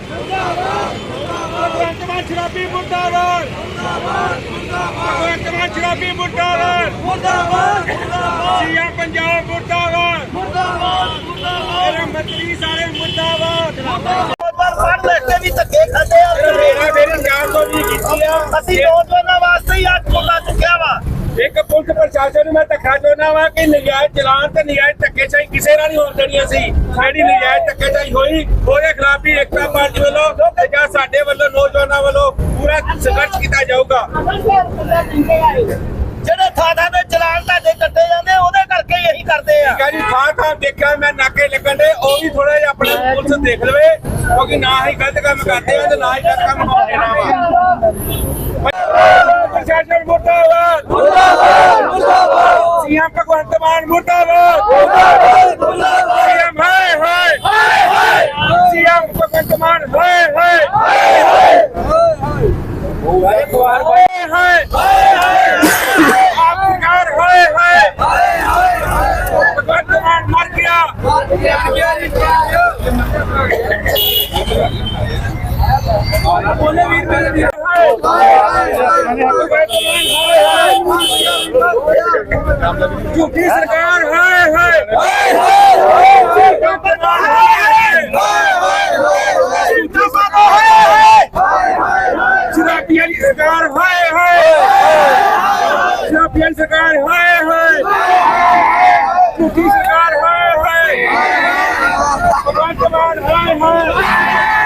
ਮੁਰਦਾਬਾਦ ਭਗਵੰਤ ਮਾਨ ਸ਼ਰਾਬੀ ਮੁਰਦਾਬਾਦ ਭਗਵੰਤ ਮਾਨ ਸ਼ਰਾਬੀ ਮੁਰਦਾਬਾਦ। ਮੁਰਦਾਬਾਦ ਸੀਐਮ ਪੰਜਾਬ ਮੁਰਦਾਬਾਦ ਮੁਰਦਾਬਾਦ ਮੇਰੇ ਮੰਤਰੀ ਸਾਰੇ ਮੁਰਦਾਬਾਦ ਪਰ ਪੜ੍ਹ ਲਿਖ ਕੇ ਵੀ ਧੱਕੇ ਖਾਂਦੇ ਆ। ਮੇਰਾ ਮੇਰੀ ਜਾਨ ਤੋਂ ਵੀ ਕੀਤੀ ਆ। ਅਸੀਂ ਨੌਜਵਾਨਾਂ ਵਾਸਤੇ ਹੀ ਅੱਜ ਮੁੱਲਾ ਚੁੱਕਿਆ ਵਾ ਇੱਕ ਪੁਲਿਸ ਪ੍ਰਸ਼ਾਸਨ ਨੂੰ ਮੈਂ ਧੱਕਾ ਚਾਹੁੰਦਾ ਵਾਂ ਕਿ ਨਜਾਇਜ਼ ਚਲਾਨ ਤੇ ਨਜਾਇਜ਼ ਧੱਕੇਸ਼ਾਹੀ ਕਿਸੇ ਨਾਲ ਨਹੀਂ ਹੋਣ ਦੇਣੀ ਅਸੀਂ ਜਿਹੜੀ ਨਜਾਇਜ਼ ਧੱਕੇਸ਼ਾਹੀ ਹੋਈ। ਉਹਦੇ ਖਿਲਾਫ ਵੀ ਏਕਤਾ ਪਾਰਟੀ ਵੱਲੋਂ ਤੇ ਜਾਂ ਸਾਡੇ ਵੱਲੋਂ ਨੌਜਵਾਨਾਂ ਵੱਲੋਂ ਪੂਰਾ ਸੰਘਰਸ਼ ਕੀਤਾ ਜਾਊਗਾ। ਜਿਹੜੇ ਥਾਂ ਥਾਂ ਤੇ ਚਲਾਨ ਤੁਹਾਡੇ ਕੱਟੇ ਜਾਂਦੇ, ਉਹਦੇ ਕਰਕੇ ਇਹੀ ਕਰਦੇ ਆ। ਠੀਕ ਹੈ ਜੀ, ਥਾਂ ਥਾਂ ਦੇਖਿਆ ਮੈਂ, ਨਾਕੇ ਲੱਗਣ ਦੇ, ਉਹ ਵੀ ਥੋੜਾ ਜਿਹਾ ਆਪਣੇ ਪੁਲਿਸ ਦੇਖ ਲਵੇ। ਕਿਉਂਕਿ ਨਾ ਹੀ ਗਲਤ ਕੰਮ ਕਰਦੇ ਆ ਤੇ ਨਾ ਹੀ ਗਲਤ ਕੰਮ ਹੋਣ ਦੇਣਾ ਵਾ ਪ੍ਰਸ਼ਾਸਨ ਮੁਰਦਾਬਾਦ ਮੁਰਦਾਬਾਦ ਮੁਰਦਾਬਾਦ ਸੀਐਮ ਭਗਵੰਤ ਮਾਨ ਮੁਰਦਾਬਾਦ ਮੁਰਦਾਬਾਦ ਮੁਰਦਾਬਾਦ ਸੀਐਮ ਹਾਏ ਹਾਏ ਹਾਏ ਹਾਏ ਸੀਐਮ ਭਗਵੰਤ ਮਾਨ ਹਾਏ ਹਾਏ ਹਾਏ ਹਾਏ ਹਾਏ ਹਾਏ ਆਪ ਸਰਕਾਰ ਹਾਏ ਹਾਏ ਹਾਏ ਹਾਏ ਭਗਵੰਤ ਮਾਨ ਮਰ ਗਿਆ ਬੋਲੇ ਵੀਰ ਮੇਰੇ ਹਾਏ ਭਗਵੰਤ ਮਾਨ ਹਾਏ ਹਾਏ ਝੂਠੀ ਸਰਕਾਰ ਹਾਏ ਹਾਏ ਹਾਏ ਹਾਏ ਸ਼ਰਾਬੀਆਂ ਦੀ ਸਰਕਾਰ ਹਾਏ ਹਾਏ ਸ਼ਰਾਬੀਆਂ ਦੀ ਸਰਕਾਰ ਹਾਏ ਹਾਏ ਝੂਠੀ ਸਰਕਾਰ ਹਾਏ ਹਾਏ ਭਗਵੰਤ ਮਾਨ ਹਾਏ ਹਾਏ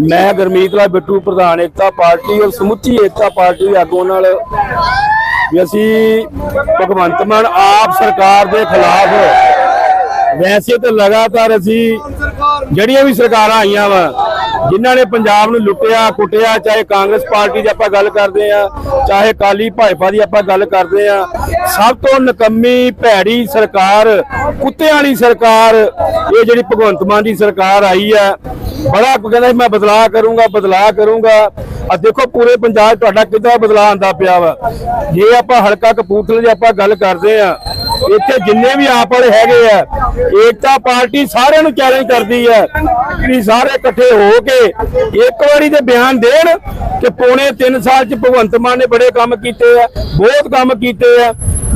ਮੈਂ ਗਰਮੀਤ ਲਾਲ ਬਿੱਟੂ, ਪ੍ਰਧਾਨ ਏਕਤਾ ਪਾਰਟੀ ਔਰ ਸਮੁੱਚੀ ਏਕਤਾ ਪਾਰਟੀ ਦੇ ਆਗੂਆਂ ਨਾਲ ਵੀ ਅਸੀਂ ਭਗਵੰਤ ਮਾਨ ਆਪ ਸਰਕਾਰ ਦੇ ਖਿਲਾਫ ਵੈਸੇ ਤਾਂ ਲਗਾਤਾਰ ਅਸੀਂ ਜਿਹੜੀਆਂ ਵੀ ਸਰਕਾਰਾਂ ਆਈਆਂ ਵਾ, ਜਿਨ੍ਹਾਂ ਨੇ ਪੰਜਾਬ ਨੂੰ ਲੁੱਟਿਆ, ਕੁੱਟਿਆ, ਚਾਹੇ ਕਾਂਗਰਸ ਪਾਰਟੀ ਦੀ ਆਪਾਂ ਗੱਲ ਕਰਦੇ ਆ ਚਾਹੇ ਕਾਲੀ ਭਾਜਪਾ ਦੀ ਆਪਾਂ ਗੱਲ ਕਰਦੇ ਆ ਸਭ ਤੋਂ ਨਕੰਮੀ ਭੈੜੀ ਸਰਕਾਰ, ਕੁੱਤਿਆਂ ਵਾਲੀ ਸਰਕਾਰ, ਇਹ ਜਿਹੜੀ ਭਗਵੰਤ ਮਾਨ ਦੀ ਸਰਕਾਰ ਆਈ ਹੈ ਬੜਾ ਕਹਿੰਦਾ ਮੈਂ ਬਦਲਾਅ ਕਰੂੰਗਾ ਬਦਲਾਅ ਕਰੂੰਗਾ। ਆ ਦੇਖੋ ਪੂਰੇ ਪੰਜਾਬ ਤੁਹਾਡਾ ਕਿੱਦਾਂ ਬਦਲਾਅ ਆਂਦਾ ਪਿਆ ਵਾ। ਜੇ ਆਪਾਂ ਹਲਕਾ ਕਪੂਰਥਲੇ ਦੀ ਆਪਾਂ ਗੱਲ ਕਰਦੇ ਆ ਇੱਥੇ ਜਿੰਨੇ ਵੀ ਆਪ ਵਾਲੇ ਹੈਗੇ ਆ, ਏਕਤਾ ਪਾਰਟੀ ਸਾਰਿਆਂ ਨੂੰ ਚੈਲੰਜ ਕਰਦੀ ਹੈ ਕਿ ਸਾਰੇ ਇਕੱਠੇ ਹੋ ਕੇ ਇੱਕ ਵਾਰੀ ਤੇ ਬਿਆਨ ਦੇਣ ਕਿ ਪੌਣੇ 3 ਸਾਲ 'ਚ ਭਗਵੰਤ ਮਾਨ ਨੇ ਬੜੇ ਕੰਮ ਕੀਤੇ ਆ, ਬਹੁਤ ਕੰਮ ਕੀਤੇ ਆ।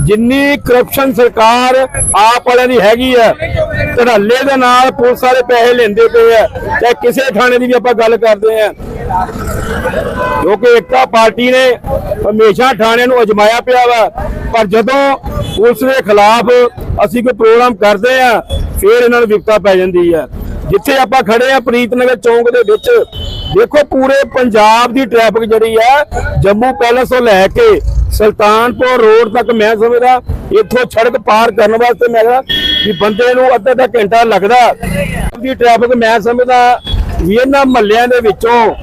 ਜਿੰਨੀ ਕਰਪਸ਼ਨ ਸਰਕਾਰ ਆਪ ਵਾਲਿਆਂ ਦੀ ਹੈਗੀ ਆ, ਧੜੱਲੇ ਦੇ ਨਾਲ ਪੁਲਿਸ ਵਾਲੇ ਪੈਸੇ ਲੈਂਦੇ ਪਏ ਆ, ਚਾਹੇ ਕਿਸੇ ਥਾਣੇ ਦੀ ਵੀ ਆਪਾਂ ਗੱਲ ਕਰਦੇ ਆ। ਕਿਉਂਕਿ ਏਕਤਾ ਪਾਰਟੀ ਨੇ ਹਮੇਸ਼ਾ ਥਾਣੇ ਨੂੰ ਅਜਮਾਇਆ ਪਿਆ ਵਾ, ਪਰ ਜਦੋਂ ਪੁਲਿਸ ਦੇ ਖਿਲਾਫ ਅਸੀਂ ਕੋਈ ਪ੍ਰੋਗਰਾਮ ਕਰਦੇ ਆ, ਫਿਰ ਇਹਨਾਂ ਨੂੰ ਵਿਕਤਾ ਪੈ ਜਾਂਦੀ ਆ। ਜਿੱਥੇ ਆਪਾਂ ਖੜੇ ਆ ਪ੍ਰੀਤਨਗਰ ਚੌਂਕ ਦੇ ਵਿੱਚ, ਦੇਖੋ ਪੂਰੇ ਪੰਜਾਬ ਦੀ ਟ੍ਰੈਫਿਕ ਜਿਹੜੀ ਆ, ਜੰਮੂ ਪੈਲਸ ਤੋਂ ਲੈ ਕੇ ਸੁਲਤਾਨਪੁਰ ਰੋਡ ਤੱਕ ਮੈਂ ਸਮਝਦਾ, ਇੱਥੋਂ ਸੜਕ ਪਾਰ ਕਰਨ ਵਾਸਤੇ ਮੈਂ ਕਿਹਾ ਵੀ ਬੰਦੇ ਨੂੰ ਅੱਧਾ ਅੱਧਾ ਘੰਟਾ ਲੱਗਦਾ। ਦੀ ਟ੍ਰੈਫਿਕ ਮੈਂ ਸਮਝਦਾ ਵੀ ਇਹਨਾਂ ਮਹੱਲਿਆਂ ਦੇ ਵਿੱਚੋਂ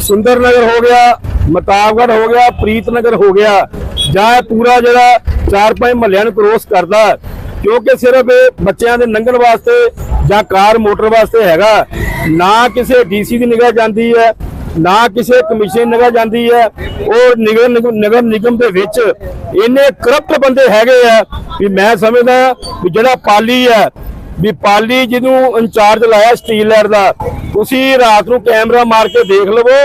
ਸੁੰਦਰ ਨਗਰ ਹੋ ਗਿਆ ਮਤਾਬਗੜ ਹੋ ਗਿਆ ਪ੍ਰੀਤ ਨਗਰ ਹੋ ਗਿਆ, ਜਾਂ ਪੂਰਾ ਜਿਹੜਾ ਚਾਰ ਪੰਜ ਮਹੱਲਿਆਂ ਨੂੰ ਕ੍ਰੋਸ ਕਰਦਾ, ਕਿਉਂਕਿ ਸਿਰਫ ਇਹ ਬੱਚਿਆਂ ਦੇ ਲੰਘਣ ਵਾਸਤੇ ਜਾਂ ਕਾਰ ਮੋਟਰ ਵਾਸਤੇ ਹੈਗਾ, ਨਾ ਕਿਸੇ ਡੀਸੀ ਦੀ ਨਿਗਾਹ ਜਾਂਦੀ ਹੈ ਨਾ ਕਿਸੇ ਕਮਿਸ਼ਨ ਨਿਗਾਹ ਜਾਂਦੀ ਹੈ, ਉਹ ਨਿਗਮ ਨਗਰ ਨਿਗਮ ਦੇ ਵਿੱਚ ਇੰਨੇ ਕਰਪਟ ਬੰਦੇ ਹੈਗੇ ਆ ਵੀ ਮੈਂ ਸਮਝਦਾ ਵੀ ਜਿਹੜਾ ਪਾਲੀ ਹੈ, ਵੀ ਪਾਲੀ ਜਿਹਨੂੰ ਇੰਚਾਰਜ ਲਾਇਆ ਸਟੀਲ ਲੈਟ ਦਾ, ਤੁਸੀਂ ਰਾਤ ਨੂੰ ਕੈਮਰਾ ਮਾਰ ਕੇ ਦੇਖ ਲਵੋ,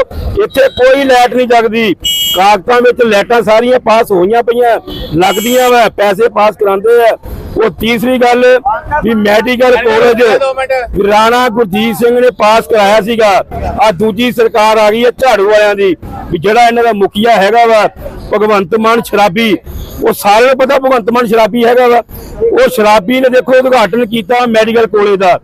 ਇੱਥੇ ਕੋਈ ਲਾਈਟ ਨਹੀਂ ਜਗਦੀ। ਕਾਗਜ਼ਾਂ ਵਿੱਚ ਲਾਈਟਾਂ ਸਾਰੀਆਂ ਪਾਸ ਹੋਈਆਂ ਪਈਆਂ, ਲੱਗਦੀਆਂ ਵਾ, ਪੈਸੇ ਪਾਸ ਕਰਾਉਂਦੇ ਆ। ਉਹ ਤੀਸਰੀ ਗੱਲ ਵੀ ਮੈਡੀਕਲ ਕਾਲਜ ਰਾਣਾ ਗੁਰਜੀਤ ਸਿੰਘ ਨੇ ਪਾਸ ਕਰਾਇਆ ਸੀਗਾ। ਆ ਦੂਜੀ ਸਰਕਾਰ ਆ ਗਈ ਹੈ ਝਾੜੂ ਵਾਲਿਆਂ ਦੀ। ਵੀ ਜਿਹੜਾ ਇਹਨਾਂ ਦਾ ਮੁਖੀਆ ਹੈਗਾ ਵਾ ਭਗਵੰਤ ਮਾਨ ਸ਼ਰਾਬੀ ਉਹ ਸਾਰਿਆਂ ਨੂੰ ਪਤਾ ਭਗਵੰਤ ਮਾਨ ਸ਼ਰਾਬੀ ਹੈਗਾ ਵਾ। ਉਹ ਸ਼ਰਾਬੀ ਨੇ ਦੇਖੋ ਉਦਘਾਟਨ ਕੀਤਾ ਮੈਡੀਕਲ ਕਾਲਜ ਦਾ।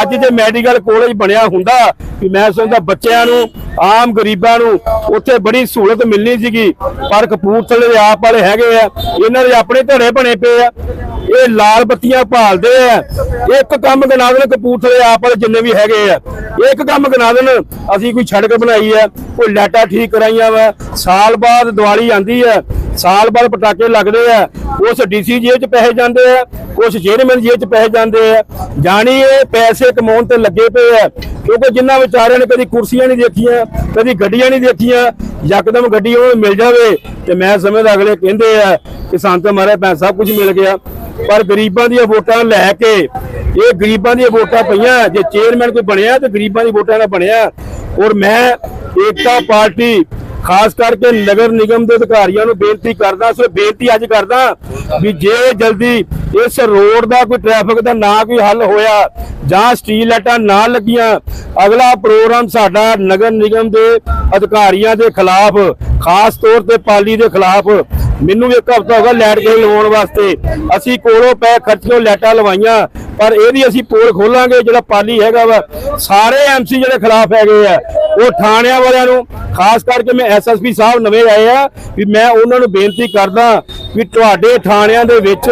ਅੱਜ ਜੇ ਮੈਡੀਕਲ ਕਾਲਜ ਬਣਿਆ ਹੁੰਦਾ ਵੀ ਮੈਂ ਸਮਝਦਾ ਬੱਚਿਆਂ ਨੂੰ ਆਮ ਗਰੀਬਾਂ ਨੂੰ ਉੱਥੇ ਬੜੀ ਸਹੂਲਤ ਮਿਲਣੀ ਸੀਗੀ। ਪਰ ਕਪੂਰਥਲੇ ਦੇ ਆਪ ਵਾਲੇ ਹੈਗੇ ਆ। ਇਹਨਾਂ ਦੇ ਆਪਣੇ ਘਰੇ ਬਣੇ ਪਏ ਆ। ਇਹ ਲਾਲ ਬੱਤੀਆਂ ਭਾਲਦੇ ਆ। ਇੱਕ ਕੰਮ ਗਿਣਾ ਦੇਣ ਕਪੂਰਥਲੇ ਆਪ ਵਾਲੇ ਜਿੰਨੇ ਵੀ ਹੈਗੇ ਆ। ਇੱਕ ਕੰਮ ਗਿਣਾ ਦੇਣ, ਅਸੀਂ ਕੋਈ ਸੜਕ ਬਣਾਈ ਆ। ਕੋਈ ਲਾਈਟਾਂ ਠੀਕ ਕਰਾਈਆਂ ਵਾ। ਸਾਲ ਬਾਅਦ ਦੀਵਾਲੀ ਆਂਦੀ ਆ। ਸਾਲ ਬਾਅਦ ਪਟਾਕੇ ਲੱਗਦੇ ਆ। ਉਸ ਡੀਸੀ ਜੇਬ ਚ ਪੈਸੇ ਜਾਂਦੇ ਆ। ਉਸ ਚੇਅਰਮੈਨ ਜੇਬ ਚ ਪੈਸੇ ਜਾਂਦੇ ਆ। ਜਾਣੀ ਇਹ ਪੈਸੇ ਕਮਾਉਣ ਤੇ ਲੱਗੇ ਪਏ ਆ। ਕਿਉਂਕਿ ਜਿਨ੍ਹਾਂ ਵਿਚਾਰਿਆਂ ਨੇ ਕਦੀ ਕੁਰਸੀਆਂ ਨਹੀਂ ਦੇਖੀਆਂ, ਕਦੀ ਗੱਡੀਆਂ ਨਹੀਂ ਦੇਖੀਆਂ, ਯਕਦਮ ਗੱਡੀ ਉਹ ਮਿਲ ਜਾਵੇ ਤੇ ਮੈਂ ਸਮਝਦਾ ਅਗਲੇ ਕਹਿੰਦੇ ਆ ਕਿ ਸਾਨੂੰ ਤਾਂ ਮਾਰੇ ਪੈਸਾ ਸਭ ਕੁਝ ਮਿਲ ਗਿਆ। ਪਰ ਗਰੀਬਾਂ ਦੀਆਂ ਵੋਟਾਂ ਲੈ ਕੇ ਇਹ ਗਰੀਬਾਂ ਦੀਆਂ ਵੋਟਾਂ ਪਈਆਂ, ਜੇ ਚੇਅਰਮੈਨ ਕੋਈ ਬਣਿਆ ਤੇ ਗਰੀਬਾਂ ਦੀ ਵੋਟਾਂ ਨਾਲ ਬਣਿਆ। ਔਰ ਮੈਂ ਏਕਤਾ ਪਾਰਟੀ, ਖਾਸ ਕਰਕੇ ਨਗਰ ਨਿਗਮ ਦੇ ਅਧਿਕਾਰੀਆਂ ਨੂੰ ਬੇਨਤੀ ਕਰਦਾ ਸੋ ਬੇਨਤੀ ਅੱਜ ਕਰਦਾ ਵੀ ਜੇ ਜਲਦੀ ਇਸ ਰੋਡ ਦਾ ਕੋਈ ਟ੍ਰੈਫਿਕ ਦਾ ਨਾ ਕੋਈ ਹੱਲ ਹੋਇਆ ਜਾਂ ਸਟੀਲ ਲਾਈਟਾਂ ਨਾ ਲੱਗੀਆਂ, ਅਗਲਾ ਪ੍ਰੋਗਰਾਮ ਸਾਡਾ ਨਗਰ ਨਿਗਮ ਦੇ ਅਧਿਕਾਰੀਆਂ ਦੇ ਖਿਲਾਫ, ਖਾਸ ਤੌਰ ਤੇ ਪਾਲੀ ਦੇ ਖਿਲਾਫ ਮੈਨੂੰ ਵੀ ਇੱਕ ਹਫ਼ਤਾ ਹੋ ਗਿਆ ਲਾਈਟ ਬਿੱਲ ਲਵਾਉਣ ਵਾਸਤੇ। ਅਸੀਂ ਕੋਲੋਂ ਪੈ ਖਰਚਿਓ ਲਾਈਟਾਂ ਲਵਾਈਆਂ, ਪਰ ਇਹਦੀ ਅਸੀਂ ਪੋਲ ਖੋਲਾਂਗੇ, ਜਿਹੜਾ ਪਾਲੀ ਹੈਗਾ ਵਾ। ਸਾਰੇ ਐਮਸੀ ਜਿਹੜੇ ਖਿਲਾਫ ਹੈਗੇ ਆ, ਉਹ ਥਾਣਿਆਂ ਵਾਲਿਆਂ ਨੂੰ, ਖਾਸ ਕਰਕੇ ਮੈਂ ਐਸਐਸਪੀ ਸਾਹਿਬ ਨਵੇਂ ਆਏ ਆ, ਵੀ ਮੈਂ ਉਹਨਾਂ ਨੂੰ ਬੇਨਤੀ ਕਰਦਾ ਵੀ ਤੁਹਾਡੇ ਥਾਣਿਆਂ ਦੇ ਵਿੱਚ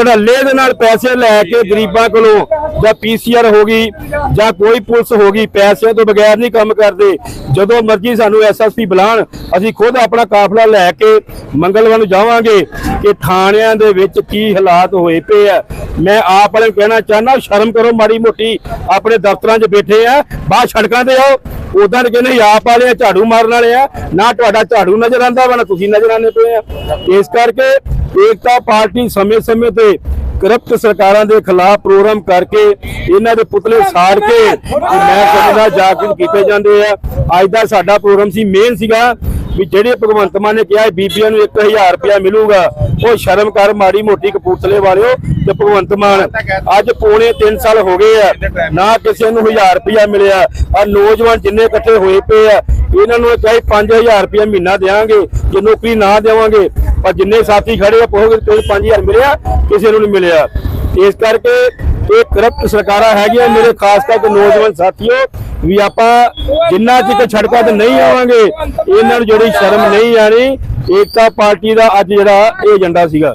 ਧੜੱਲੇ ਦੇ ਨਾਲ ਪੈਸੇ ਲੈ ਕੇ ਗਰੀਬਾਂ ਕੋਲੋਂ ਜਾਂ ਪੀਸੀਆਰ ਹੋ ਗਈ ਜਾਂ ਕੋਈ ਪੁਲਿਸ ਹੋ ਗਈ ਪੈਸਿਆਂ ਤੋਂ ਬਗੈਰ ਨਹੀਂ ਕੰਮ ਕਰਦੇ। ਜਦੋਂ ਮਰਜ਼ੀ ਸਾਨੂੰ ਐਸਐਸਪੀ ਬੁਲਾਣ ਅਸੀਂ ਖੁਦ ਆਪਣਾ ਕਾਫਲਾ ਲੈ ਕੇ ਮੰਗਲਵਾਰ ਨੂੰ ਜਾਵਾਂਗੇ ਕਿ ਥਾਣਿਆਂ ਦੇ ਵਿੱਚ ਕੀ ਹਾਲਾਤ ਹੋਏ ਪਏ ਆ। ਮੈਂ ਆਪ ਵਾਲੇ ਕਹਿਣਾ ਚਾਹਨਾ ਸ਼ਰਮ ਕਰੋ ਮਾੜੀ ਮੋਟੀ ਆਪਣੇ ਦਫ਼ਤਰਾਂ 'ਚ ਬੈਠੇ ਆ ਬਾਹਰ ਸੜਕਾਂ ਤੇ ਆਓ। ਉਦਾਂ ਦੇ ਕਹਿੰਦੇ ਆਪ ਵਾਲੇ ਆ, ਝਾੜੂ ਮਾਰਨ ਵਾਲੇ ਆ ਨਾ ਤੁਹਾਡਾ ਝਾੜੂ ਨਜ਼ਰ ਆਂਦਾ ਵਾ ਨਾ ਤੁਸੀਂ ਨਜ਼ਰ ਆਉਂਦੇ ਪਏ ਆ। ਇਸ ਕਰਕੇ ਏਕਤਾ ਪਾਰਟੀ ਸਮੇਂ-ਸਮੇਂ ਤੇ ਕਰਪਟ ਸਰਕਾਰਾਂ ਦੇ ਖਿਲਾਫ ਪ੍ਰੋਗਰਾਮ ਕਰਕੇ ਇਹਨਾਂ ਦੇ ਪੁਤਲੇ ਸਾੜ ਕੇ ਮੈਂ ਸਮਝਦਾ ਜਾਗਰੂਕ ਕੀਤੇ ਜਾਂਦੇ ਆ। ਅੱਜ ਦਾ ਸਾਡਾ ਪ੍ਰੋਗਰਾਮ ਸੀ ਮੇਨ ਸੀਗਾ ਵੀ ਜਿਹੜੇ ਭਗਵੰਤ ਮਾਨ ਨੇ ਕਿਹਾ ਬੀਬੀਆਂ ਨੂੰ 1000 ਰੁਪਇਆ ਮਿਲੂਗਾ, ਉਹ ਸ਼ਰਮ ਕਰ ਮਾੜੀ ਮੋਟੀ ਕਪੂਰਥਲੇ ਵਾਲਿਓ ਤੇ ਭਗਵੰਤ ਮਾਨ। ਅੱਜ ਪੌਣੇ 3 ਸਾਲ ਹੋ ਗਏ ਆ, ਨਾ ਕਿਸੇ ਨੂੰ 1000 ਰੁਪਇਆ ਮਿਲਿਆ। ਆ ਨੌਜਵਾਨ ਜਿੰਨੇ ਇਕੱਠੇ ਹੋਏ ਪਏ ਆ, ਇਹਨਾਂ ਨੂੰ ਚਾਹੇ 5000 ਰੁਪਇਆ ਮਹੀਨਾ ਦੇਵਾਂਗੇ ਜੇ ਨੌਕਰੀ ਨਾ ਦੇਵਾਂਗੇ ਪਰ ਜਿੰਨੇ ਸਾਥੀ ਖੜੇ ਆ, ਕੋਈ 5000 ਮਿਲਿਆ, ਕਿਸੇ ਨੂੰ ਨਹੀਂ ਮਿਲਿਆ। ਇਸ ਕਰਕੇ ਇਹ ਕਰਪਟ ਸਰਕਾਰਾਂ ਹੈਗੀਆਂ, ਮੇਰੇ ਖਾਸ ਕਰਕੇ ਨੌਜਵਾਨ ਸਾਥੀਓ, ਵੀ ਆਪਾਂ ਜਿੰਨਾ ਚਿਰ ਸੜਕਾਂ ਤੇ ਨਹੀਂ ਆਵਾਂਗੇ, ਇਹਨਾਂ ਨੂੰ ਜਿਹੜੀ ਸ਼ਰਮ ਨਹੀਂ ਆਣੀ ਏਕਤਾ ਪਾਰਟੀ ਦਾ ਅੱਜ ਜਿਹੜਾ ਇਹ ਏਜੰਡਾ ਸੀਗਾ।